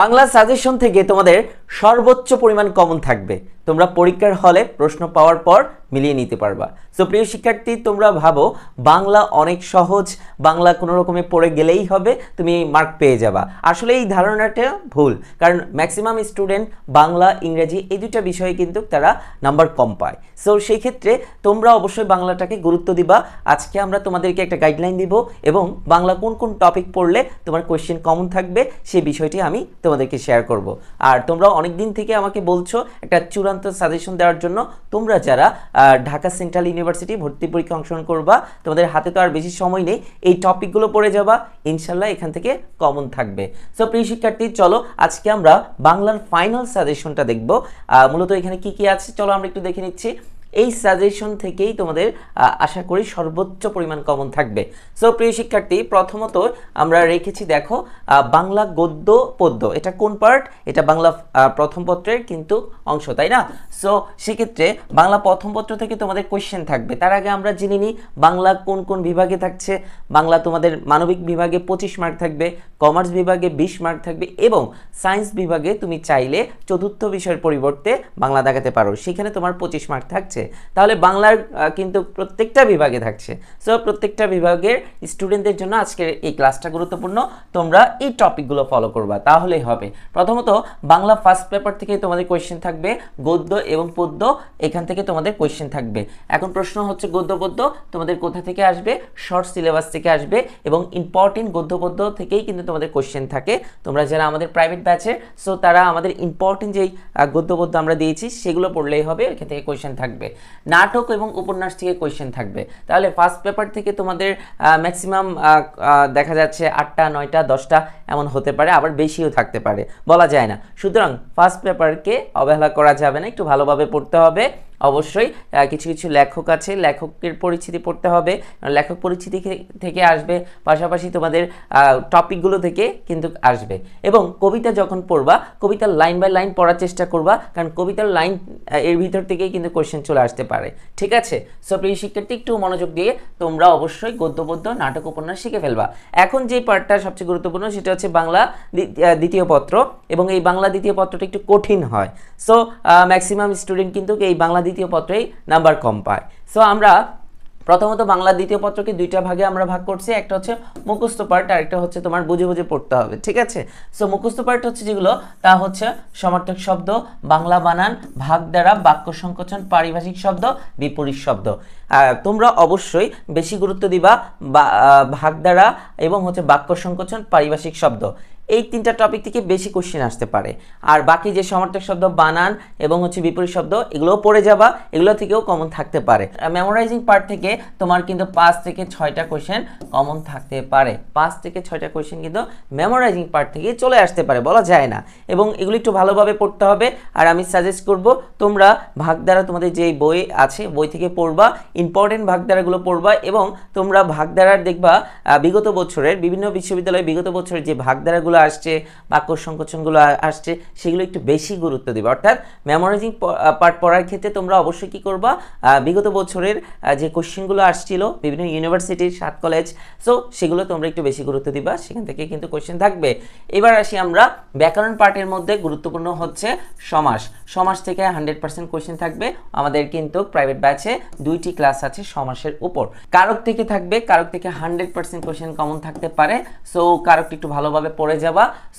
Bangla suggestion থেকে তোমাদের সর্বোচ্চ পরিমাণ কমন থাকবে। তোমরা পরীক্ষার হলে প্রশ্ন পাওয়ার পর মিলিয়ে নিতে পারবা। সো প্রিয় শিক্ষার্থী, তোমরা ভাবো, বাংলা অনেক সহজ, বাংলা কোনো রকমে পড়ে গেলেই হবে, তুমি মার্ক পেয়ে যাবা। আসলে এই ধারণাটা ভুল, কারণ ম্যাক্সিমাম স্টুডেন্ট বাংলা, ইংরেজি এই দুটা বিষয়ে কিন্তু তারা নাম্বার কম পায়। সো সেই ক্ষেত্রে তোমরা অবশ্যই বাংলাটাকে গুরুত্ব দিবা। আজকে আমরা তোমাদেরকে একটা গাইডলাইন দিব এবং বাংলা কোন কোন টপিক পড়লে তোমার কোয়েশ্চেন কমন থাকবে সেই বিষয়টি আমি তোমাদেরকে শেয়ার করব। আর তোমরা অনেক দিন থেকে আমাকে বলছো একটা চূড়ান্ত সাজেশন দেওয়ার জন্য। তোমরা যারা ঢাকা সেন্ট্রাল ইউনিভার্সিটি ভর্তি পরীক্ষা অংশগ্রহণ করবা, তোমাদের হাতে তো আর বেশি সময় নেই, এই টপিকগুলো পড়ে যাবা। ইনশাল্লাহ এখান থেকে কমন থাকবে। সো প্রিয় শিক্ষার্থী, চলো আজকে আমরা বাংলার ফাইনাল সাজেশনটা দেখব। মূলত এখানে কি কি আছে? চলো আমরা একটু দেখে নিচ্ছি। এই সাজেশন থেকেই তোমাদের আশা করি সর্বোচ্চ পরিমাণ কমন থাকবে। সো প্রিয় শিক্ষার্থী, প্রথমত আমরা রেখেছি দেখো বাংলা গদ্য পদ্য। এটা কোন পার্ট এটা বাংলা প্রথম পত্রের কিন্তু অংশ, তাই না? সো সেক্ষেত্রে বাংলা প্রথম পত্র থেকে তোমাদের কোয়েশ্চেন থাকবে। তার আগে আমরা জেনে নিই, বাংলা কোন কোন বিভাগে থাকছে? বাংলা তোমাদের মানবিক বিভাগে পঁচিশ মার্ক থাকবে। কমার্স বিভাগে বিশ মার্ক থাকবে এবং সায়েন্স বিভাগে তুমি চাইলে চতুর্থ বিষয়ের পরিবর্তে বাংলা দেখাতে পারো। সেখানে তোমার পঁচিশ মার্ক থাকছে। তাহলে বাংলার কিন্তু প্রত্যেকটা বিভাগে থাকছে। সো প্রত্যেকটা বিভাগের স্টুডেন্টদের জন্য আজকের এই ক্লাসটা গুরুত্বপূর্ণ। তোমরা এই টপিকগুলো ফলো করবা। তাহলেই হবে। প্রথমত, বাংলা ফার্স্ট পেপার থেকে তোমাদের কোয়েশ্চেন থাকবে। গদ্য এবং পদ্য, এখান থেকে তোমাদের কোয়েশ্চেন থাকবে। এখন প্রশ্ন হচ্ছে গদ্য, পদ্য, তোমাদের কোথা থেকে আসবে? শর্ট সিলেবাস থেকে আসবে এবং ইম্পর্টেন্ট গদ্য, পদ্য থেকেই কিন্তু তোমাদের কোয়েশ্চেন থাকে। তোমরা যারা আমাদের প্রাইভেট ব্যাচের সো তারা আমাদের ইম্পর্টেন্ট যেই আহ, গদ্য আমরা দিয়েছি সেগুলো পড়লেই হবে এখান থেকে কোয়েশ্চেন থাকবে। নাটক এবং উপন্যাস থেকে কোয়েশ্চেন থাকবে। তাহলে ফার্স্ট পেপার থেকে তোমাদের ম্যাক্সিমাম দেখা যাচ্ছে আটটা নয়টা দশটা এমন হতে পারে আবার বেশিও থাকতে পারে। বলা যায় না। সুতরাং ফার্স্ট পেপারকে অবহেলা করা যাবে না একটু ভালোভাবে পড়তে হবে। অবশ্যই কিছু কিছু লেখক আছে, লেখকের পরিচিতি পড়তে হবে। লেখক পরিচিতি থেকে আসবে, পাশাপাশি তোমাদের টপিকগুলো থেকে কিন্তু আসবে। এবং কবিতা যখন পড়বা, কবিতার লাইন বাই লাইন পড়ার চেষ্টা করবা, কারণ কবিতার লাইন এর ভিতর থেকেই কিন্তু কোশ্চেন চলে আসতে পারে। ঠিক আছে? সো প্রিয় শিক্ষার্থী, একটু মনোযোগ দিয়ে তোমরা অবশ্যই গদ্য নাটক উপন্যাস শিখে ফেলবা। এখন যে পার্টটা সবচেয়ে গুরুত্বপূর্ণ, সেটা হচ্ছে বাংলা দ্বিতীয় পত্র। এবং এই বাংলা দ্বিতীয় পত্রটা একটু কঠিন হয়। সো ম্যাক্সিমাম স্টুডেন্ট কিন্তু এই বাংলা দ্বিতীয় পত্রেই নাম্বার কম পায়। সো আমরা প্রথমত বাংলা দ্বিতীয় পত্রকে দুইটা ভাগে আমরা ভাগ করছি। একটা হচ্ছে মুখস্থ পার্ট আর একটা হচ্ছে তোমার বুঝে বুঝে পড়তে হবে, ঠিক আছে? সো মুখস্থ পার্ট হচ্ছে যেগুলো, তা হচ্ছে সমার্থক শব্দ, বাংলা বানান, ভাগ দ্বারা বাক্য সংকোচন, পারিভাষিক শব্দ, বিপরীত শব্দ। তোমরা অবশ্যই বেশি গুরুত্ব দিবা ভাগ দ্বারা এবং হচ্ছে বাক্য সংকোচন, পারিভাষিক শব্দ। এই তিনটা টপিক থেকে বেশি কোশ্চেন আসতে পারে। আর বাকি যে সমার্থক শব্দ বানান এবং হচ্ছে বিপরীত শব্দ, এগুলোও পড়ে যাবা, এগুলো থেকেও কমন থাকতে পারে। মেমোরাইজিং পার্ট থেকে তোমার কিন্তু পাঁচ থেকে ছয়টা কোশ্চেন কমন থাকতে পারে। পাঁচ থেকে ছয়টা কোশ্চেন কিন্তু মেমোরাইজিং পার্ট থেকে চলে আসতে পারে, বলা যায় না। এবং এগুলো একটু ভালোভাবে পড়তে হবে। আর আমি সাজেস্ট করব, তোমরা ভাগধারা তোমাদের যে বই আছে, বই থেকে পড়বা ইম্পর্টেন্ট ভাগধারাগুলো পড়বা এবং তোমরা ভাগধারার দেখবা বিগত বছরের বিভিন্ন বিশ্ববিদ্যালয়ে বিগত বছরের যে ভাগধারাগুলো আসছে, বাক্য সংকোচনগুলো আসছে, সেগুলো একটু বেশি গুরুত্ব দিবে। অর্থাৎ মেমোরাইজিং পার্ট পড়ার ক্ষেত্রে তোমরা অবশ্যই কি করবা? বিগত বছরের যে কোশ্চেনগুলো আসছিল, বিভিন্ন ইউনিভার্সিটির সাত কলেজ সো সেগুলো তোমরা একটু বেশি গুরুত্ব দিবা, সেখান থেকে কিন্তু কোশ্চেন থাকবে। এবার আসি আমরা, ব্যাকরণ পার্টের মধ্যে গুরুত্বপূর্ণ হচ্ছে সমাস। সমাস থেকে হান্ড্রেড পার্সেন্ট কোশ্চেন থাকবে, আমাদের কিন্তু প্রাইভেট ব্যাচে দুইটি ক্লাস আছে সমাসের উপর। কারক থেকে থাকবে, কারক থেকে হান্ড্রেড পার্সেন্ট কোশ্চেন কমন থাকতে পারে সো কারকটি একটু ভালোভাবে পড়ে যাবা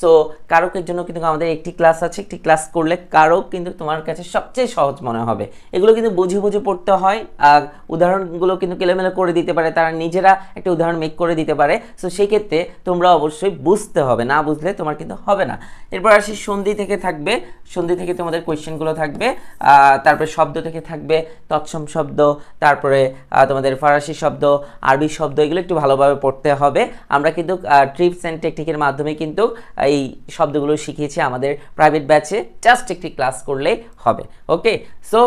সো কারকের জন্য কিন্তু আমাদের একটি ক্লাস আছে। একটি ক্লাস করলে কারক কিন্তু তোমার কাছে সবচেয়ে সহজ মনে হবে। এগুলো কিন্তু বুঝে বুঝে পড়তে হয়। আর উদাহরণগুলো কিন্তু কেলেমেলে করে দিতে পারে। তারা নিজেরা একটা উদাহরণ মেক করে দিতে পারে। সো সেই ক্ষেত্রে তোমরা অবশ্যই বুঝতে হবে। না বুঝলে তোমার কিন্তু হবে না। এরপর আসি সন্ধি থেকে থাকবে। সন্ধি থেকে তোমাদের কোয়েশ্চেনগুলো থাকবে। তারপরে শব্দ থেকে থাকবে। তৎসম শব্দ, তারপরে তোমাদের ফরাসি শব্দ, আরবি শব্দ, এগুলো একটু ভালোভাবে পড়তে হবে। আমরা কিন্তু ট্রিপস অ্যান্ড টেকনিকের মাধ্যমে কিন্তু এই শব্দগুলো শিখিয়েছি আমাদের প্রাইভেট ব্যাচে জাস্ট একটি ক্লাস করলে হবে ওকে সো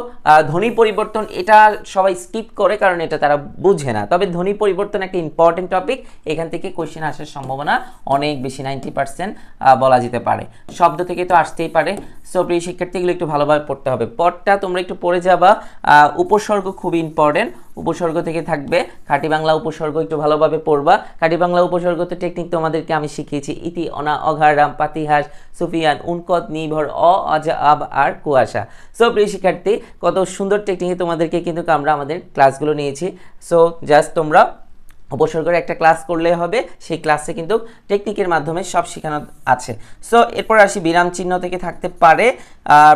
ধ্বনি পরিবর্তন এটা সবাই স্কিপ করে কারণ এটা তারা বুঝে না। তবে ধ্বনি পরিবর্তন একটা ইম্পর্টেন্ট টপিক এখান থেকে কোয়েশ্চেন আসার সম্ভাবনা অনেক বেশি নাইনটি পার্সেন্ট বলা যেতে পারে। শব্দ থেকে তো আসতেই পারে। সো প্রিয় শিক্ষার্থীগুলো একটু ভালোভাবে পড়তে হবে। পড়টা তোমরা একটু পড়ে যাবা। উপসর্গ খুবই ইম্পর্টেন্ট উপসর্গ থেকে থাকবে। খাঁটি বাংলা উপসর্গ একটু ভালোভাবে পড়বা। খাঁটি বাংলা উপসর্গ তো টেকনিক তোমাদেরকে আমি শিখিয়েছি। ইতি, অনা, অঘার, রাম, পাতিহাস, সুফিয়ান, উনকত, নির্ভর, অ অজা আব আর কুয়াশা। সো প্রিয় শিক্ষার্থী, কত সুন্দর টেকনিকে তোমাদেরকে কিন্তু আমরা আমাদের ক্লাসগুলো নিয়েছি। সো জাস্ট তোমরা উপসর্গের একটা ক্লাস করলে হবে, সেই ক্লাসে কিন্তু টেকনিকের মাধ্যমে সব শেখানো আছে। সো এরপর আসি বিরাম চিহ্ন থেকে থাকতে পারে।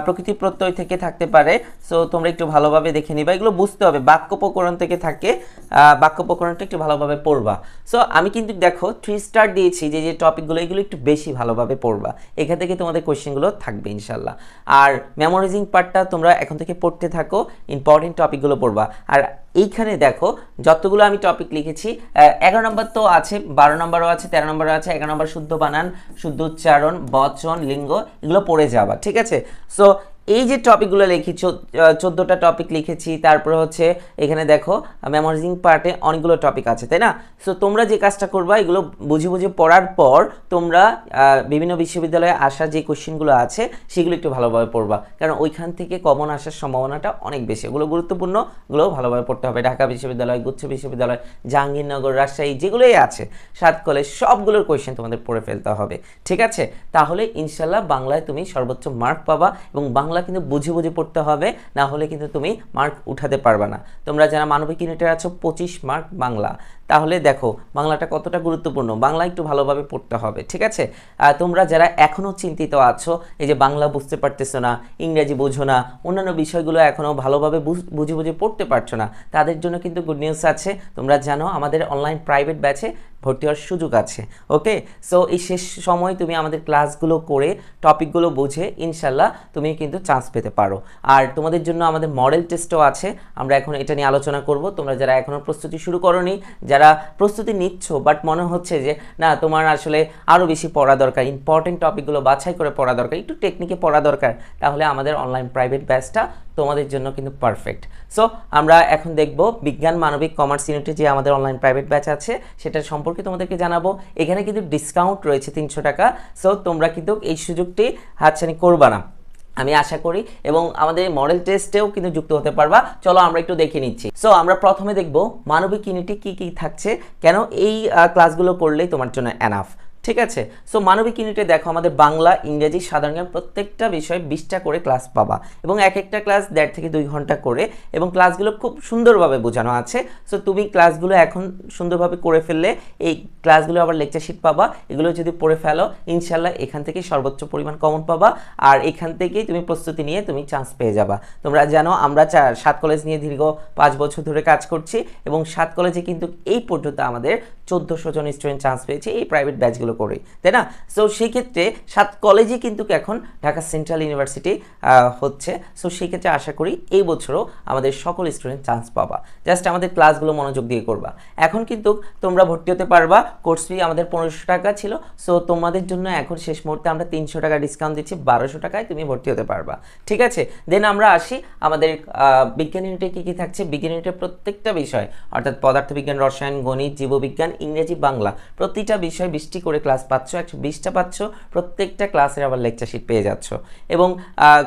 প্রকৃতি প্রত্যয় থেকে থাকতে পারে। সো তোমরা একটু ভালোভাবে দেখে নিবা। এগুলো বুঝতে হবে। বাক্য প্রকরণ থেকে থাকে আহ, বাক্য প্রকরণটা একটু ভালোভাবে পড়বা। সো আমি কিন্তু দেখো থ্রি স্টার দিয়েছি যে যে টপিকগুলো এগুলো একটু বেশি ভালোভাবে পড়বা। এখান থেকে তোমাদের কোয়েশ্চেনগুলো থাকবে ইনশাল্লাহ আর মেমোরাইজিং পার্টটা তোমরা এখন থেকে পড়তে থাকো ইম্পর্টেন্ট টপিকগুলো পড়বা। আর এইখানে দেখো যতগুলো আমি টপিক লিখেছি এগারো নম্বর তো আছে বারো নম্বরও আছে তেরো নম্বরও আছে এগারো নম্বর শুদ্ধ বানান শুদ্ধ উচ্চারণ বচন লিঙ্গ এগুলো পড়ে যাবা ঠিক আছে? সো এই যে টপিকগুলো লিখি চোদ্দোটা টপিক লিখেছি, তারপর হচ্ছে এখানে দেখো মেমোরাইজিং পার্টে অনেকগুলো টপিক আছে, তাই না? সো তোমরা যে কাজটা করবা, এগুলো বুঝে বুঝে পড়ার পর তোমরা বিভিন্ন বিশ্ববিদ্যালয়ে আসা যে কোশ্চেনগুলো আছে, সেগুলো একটু ভালোভাবে পড়বা। কারণ ওইখান থেকে কমন আসার সম্ভাবনাটা অনেক বেশি। ওগুলো গুরুত্বপূর্ণ, ওগুলো ভালোভাবে পড়তে হবে। ঢাকা বিশ্ববিদ্যালয়, গুচ্ছ বিশ্ববিদ্যালয়, জাহাঙ্গীরনগর, রাজশাহী, যেগুলোই আছে, সাত কলেজ, সবগুলোর কোয়েশ্চেন তোমাদের পড়ে ফেলতে হবে। ঠিক আছে? তাহলে ইনশাল্লাহ বাংলায় তুমি সর্বোচ্চ মার্ক পাবা এবং বাংলা কিন্তু বুঝে বুঝে পড়তে হবে, না হলে কিন্তু তুমি মার্ক উঠাতে পারবে না। তোমরা যারা মানবিক ইউনিটের আছো, পঁচিশ মার্ক বাংলা। তাহলে দেখো, বাংলাটা কতটা গুরুত্বপূর্ণ? বাংলা একটু ভালোভাবে পড়তে হবে, ঠিক আছে? তোমরা যারা এখনও চিন্তিত আছো, এই যে বাংলা বুঝতে পারতেছো না, ইংরেজি বোঝো না, অন্যান্য বিষয়গুলো এখনও ভালোভাবে বুঝ- বুঝে বুঝে পড়তে পারছ না, তাদের জন্য কিন্তু গুড নিউজ আছে। তোমরা জানো, আমাদের অনলাইন প্রাইভেট ব্যাচে ভর্তি হওয়ার সুযোগ আছে ওকে সো এই শেষ সময় তুমি আমাদের ক্লাসগুলো করে টপিকগুলো বুঝে ইনশাল্লাহ তুমি কিন্তু চান্স পেতে পারো। আর তোমাদের জন্য আমাদের মডেল টেস্টও আছে, আমরা এখন এটা নিয়ে আলোচনা করব। তোমরা যারা এখনও প্রস্তুতি শুরু করনি, যারা প্রস্তুতি নিচ্ছ বাট মনে হচ্ছে যে, না, তোমার আসলে আরও বেশি পড়া দরকার ইম্পর্টেন্ট টপিকগুলো বাছাই করে পড়া দরকার, একটু টেকনিকে পড়া দরকার, তাহলে আমাদের অনলাইন প্রাইভেট ব্যাচটা তোমাদের জন্য কিন্তু পারফেক্ট সো আমরা এখন দেখব বিজ্ঞান, মানবিক কমার্স ইউনিটে যে আমাদের অনলাইন প্রাইভেট ব্যাচ আছে, সেটার সম্পর্কে তোমাদেরকে জানাব। এখানে কিন্তু ডিসকাউন্ট রয়েছে তিনশো টাকা সো তোমরা কিন্তু এই সুযোগটি হাতছানি করবা না। আমি আশা করি, এবং আমাদের মডেল টেস্টেও কিন্তু যুক্ত হতে পারবা। চলো আমরা একটু দেখে নিচ্ছি। সো আমরা প্রথমে দেখব মানবিক ইউনিটে কি কি থাকছে, কেন এই ক্লাসগুলো করলেই তোমার জন্য এনাফ ঠিক আছে? সো মানবিক ইউনিটে দেখো আমাদের বাংলা, ইংরেজি, সাধারণ জ্ঞান প্রত্যেকটা বিষয়ে বিশটা করে ক্লাস পাবা। এবং এক একটা ক্লাস দেড় থেকে দুই ঘণ্টা করে এবং ক্লাসগুলো খুব সুন্দরভাবে বোঝানো আছে। সো তুমি ক্লাসগুলো এখন সুন্দরভাবে করে ফেললে, এই ক্লাসগুলো আবার লেকচার শিট পাবা। এগুলো যদি পড়ে ফেলো ইনশাল্লাহ এখান থেকে সর্বোচ্চ পরিমাণ কমন পাবা আর এখান থেকেই তুমি প্রস্তুতি নিয়ে তুমি চান্স পেয়ে যাবা। তোমরা জানো, আমরা সাত কলেজ নিয়ে দীর্ঘ পাঁচ বছর ধরে কাজ করছি এবং সাত কলেজে কিন্তু এই পর্যন্ত আমাদের চোদ্দোশো জন স্টুডেন্ট চান্স পেয়েছে, এই প্রাইভেট ব্যাচগুলো করে তাই না? সো সেই ক্ষেত্রে সাত কলেজে কিন্তু এখন ঢাকা সেন্ট্রাল ইউনিভার্সিটি হচ্ছে। সো সেই ক্ষেত্রে আশা করি এই বছরও আমাদের সকল স্টুডেন্ট চান্স পাবা। জাস্ট আমাদের ক্লাসগুলো মনোযোগ দিয়ে করবা। এখন কিন্তু তোমরা ভর্তি হতে পারবা কোর্স ফি আমাদের পনেরোশো টাকা ছিল। সো তোমাদের জন্য এখন শেষ মুহূর্তে আমরা তিনশো টাকা ডিসকাউন্ট দিচ্ছি, বারোশো টাকায় তুমি ভর্তি হতে পারবা। ঠিক আছে? দেন আমরা আসি আমাদের বিজ্ঞান ইউনিটে কী কী থাকছে? বিজ্ঞান ইউনিটের প্রত্যেকটা বিষয়, অর্থাৎ পদার্থবিজ্ঞান, রসায়ন, গণিত, জীববিজ্ঞান ইংরেজি বাংলা। প্রতিটা বিষয় বিশটি করে ক্লাস পাচ্ছ, একশো বিশটা পাচ্ছ, প্রত্যেকটা ক্লাসের আবার লেকচার শিট পেয়ে যাচ্ছ। এবং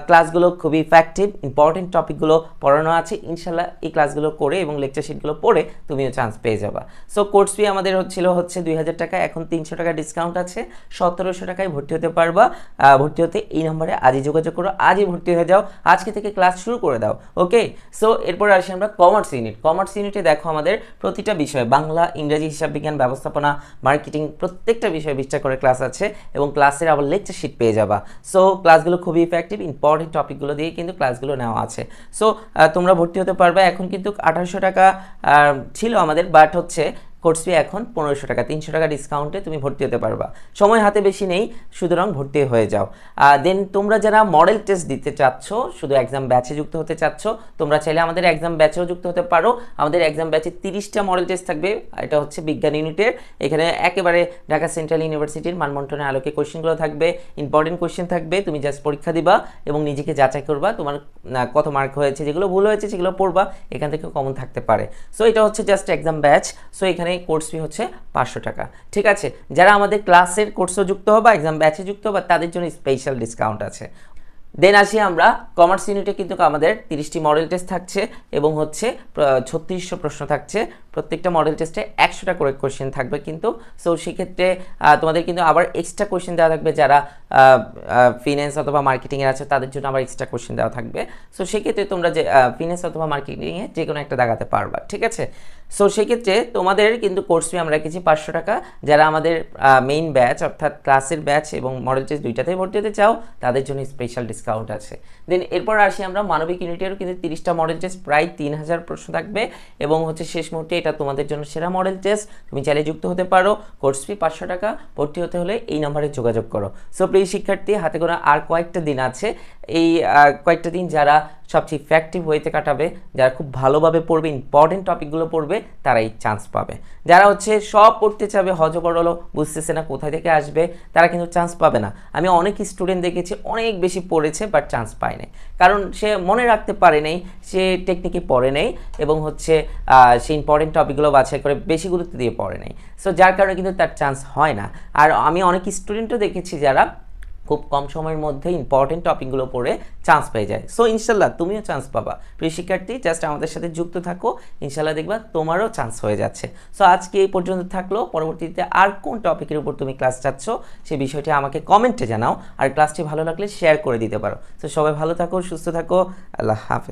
ক্লাসগুলো খুবই ইফেক্টিভ ইম্পর্টেন্ট টপিকগুলো পড়ানো আছে, ইনশাল্লাহ এই ক্লাসগুলো করে এবং লেকচার শিটগুলো পড়ে তুমিও চান্স পেয়ে যাবা। সো কোর্স ফি আমাদের হচ্ছিল হচ্ছে দুই হাজার টাকা, এখন তিনশো টাকা ডিসকাউন্ট আছে, সতেরোশো টাকায় ভর্তি হতে পারবা। ভর্তি হতে এই নম্বরে আজই যোগাযোগ করো, আজই ভর্তি হয়ে যাও, আজকে থেকে ক্লাস শুরু করে দাও ওকে সো এরপর আসি আমরা কমার্স ইউনিট কমার্স ইউনিটে দেখো আমাদের প্রতিটা বিষয়, বাংলা, ইংরেজি, হিসাব বিজ্ঞান ব্যবস্থাপনা মার্কেটিং প্রত্যেকটা বিষয়ে বিস্তার করে ক্লাস আছে এবং ক্লাসের আবার লেকচার শিট পেয়ে যাবা। সো ক্লাসগুলো খুবই ইফেক্টিভ ইম্পর্টেন্ট টপিকগুলো দিয়ে কিন্তু ক্লাসগুলো নেওয়া আছে। সো তোমরা ভর্তি হতে পারবে। এখন কিন্তু আঠারোশো টাকা ছিল আমাদের বাট হচ্ছে কোর্স ফি এখন পনেরোশো টাকা, তিনশো টাকা ডিসকাউন্টে তুমি ভর্তি হতে পারবা। সময় হাতে বেশি নেই, সুতরাং ভর্তি হয়ে যাও। দেন তোমরা যারা মডেল টেস্ট দিতে চাচ্ছ, শুধু এক্সাম ব্যাচে যুক্ত হতে চাচ্ছ, তোমরা চাইলে আমাদের এক্সাম ব্যাচেও যুক্ত হতে পারো। আমাদের এক্সাম ব্যাচে তিরিশটা মডেল টেস্ট থাকবে, এটা হচ্ছে বিজ্ঞান ইউনিটের এখানে একেবারে ঢাকা সেন্ট্রাল ইউনিভার্সিটির মানবন্টনের আলোকে কোশ্চেনগুলো থাকবে ইম্পর্টেন্ট কোশ্চেন থাকবে, তুমি জাস্ট পরীক্ষা দিবা এবং নিজেকে যাচাই করবা, তোমার কত মার্ক হয়েছে, যেগুলো ভুল হয়েছে, সেগুলো পড়বা, এখান থেকে কমন থাকতে পারে। সো এটা হচ্ছে জাস্ট এক্সাম ব্যাচ সো এখানে কোর্স ফি হচ্ছে পাঁচশো টাকা। ঠিক আছে? যারা আমাদের ক্লাসের কোর্সও যুক্ত হবে এক্সাম ব্যাচে যুক্ত হবে, তাদের জন্য স্পেশাল ডিসকাউন্ট আছে। দেন আসি আমরা কমার্স ইউনিটে কিন্তু আমাদের তিরিশটি মডেল টেস্ট থাকছে এবং হচ্ছে ছত্রিশশো প্রশ্ন থাকছে। প্রত্যেকটা মডেল টেস্টে একশোটা করে কোয়েশ্চেন থাকবে কিন্তু। সো সেক্ষেত্রে তোমাদের কিন্তু আবার এক্সট্রা কোয়েশ্চেন দেওয়া থাকবে যারা ফিনান্স অথবা মার্কেটিংয়ের আছে, তাদের জন্য আবার এক্সট্রা কোয়েশ্চেন দেওয়া থাকবে। সো সেক্ষেত্রে তোমরা যে ফিনান্স অথবা মার্কেটিংয়ে যে কোনো একটা দাগাতে পারবা, ঠিক আছে? সো সেক্ষেত্রে তোমাদের কিন্তু কোর্স ফি আমরা রেখেছি পাঁচশো টাকা। যারা আমাদের মেইন ব্যাচ অর্থাৎ ক্লাসের ব্যাচ এবং মডেল টেস্ট দুইটাতেই ভর্তি হতে চাও, তাদের জন্য স্পেশাল ডিসকাউন্ট আছে। দেন এরপর আসি আমরা মানবিক ইউনিটেরও কিন্তু তিরিশটা মডেল টেস্ট প্রায় তিন হাজার প্রশ্ন থাকবে এবং হচ্ছে শেষ মুহূর্তে এটা তোমাদের জন্য সেরা মডেল টেস্ট তুমি চাইলে যুক্ত হতে পারো। কোর্স ফি পাঁচশো টাকা। ভর্তি হতে হলে এই নাম্বারে যোগাযোগ করো। সো প্লিজ শিক্ষার্থী, হাতে গোনা আর কয়েকটা দিন আছে। এই কয়েকটা দিন যারা সবচেয়ে ইফেক্টিভ ওয়েতে কাটাবে, যারা খুব ভালোভাবে পড়বে ইম্পর্টেন্ট টপিকগুলো পড়বে, তারাই চান্স পাবে। যারা হচ্ছে সব পড়তে চাবে হজবরল বুঝতেছে না কোথায় থেকে আসবে, তারা কিন্তু চান্স পাবে না। আমি অনেক স্টুডেন্ট দেখেছি, অনেক বেশি পড়েছে বাট চান্স পায় নাই। কারণ সে মনে রাখতে পারে নাই, সে টেকনিকে পড়ে নেই, এবং হচ্ছে সে ইম্পর্টেন্ট টপিকগুলো বাছাই করে বেশি গুরুত্ব দিয়ে পড়ে নেই। সো যার কারণে কিন্তু তার চান্স হয় না। আর আমি অনেক স্টুডেন্টও দেখেছি যারা খুব কম সময়ের মধ্যে ইম্পর্টেন্ট টপিকগুলো পড়ে চান্স পেয়ে যায়। সো ইনশাল্লাহ তুমিও চান্স পাবা। প্রিয় শিক্ষার্থী জাস্ট আমাদের সাথে যুক্ত থাকো, ইনশাল্লাহ দেখবা তোমারও চান্স হয়ে যাচ্ছে। সো আজকে এই পর্যন্ত থাকল। পরবর্তীতে আর কোন টপিকের উপর তুমি ক্লাস চাচ্ছ, সে বিষয়টি আমাকে কমেন্টে জানাও। আর ক্লাসটি ভালো লাগলে শেয়ার করে দিতে পারো। তো সবাই ভালো থাকো, সুস্থ থাকো। আল্লাহ হাফেজ।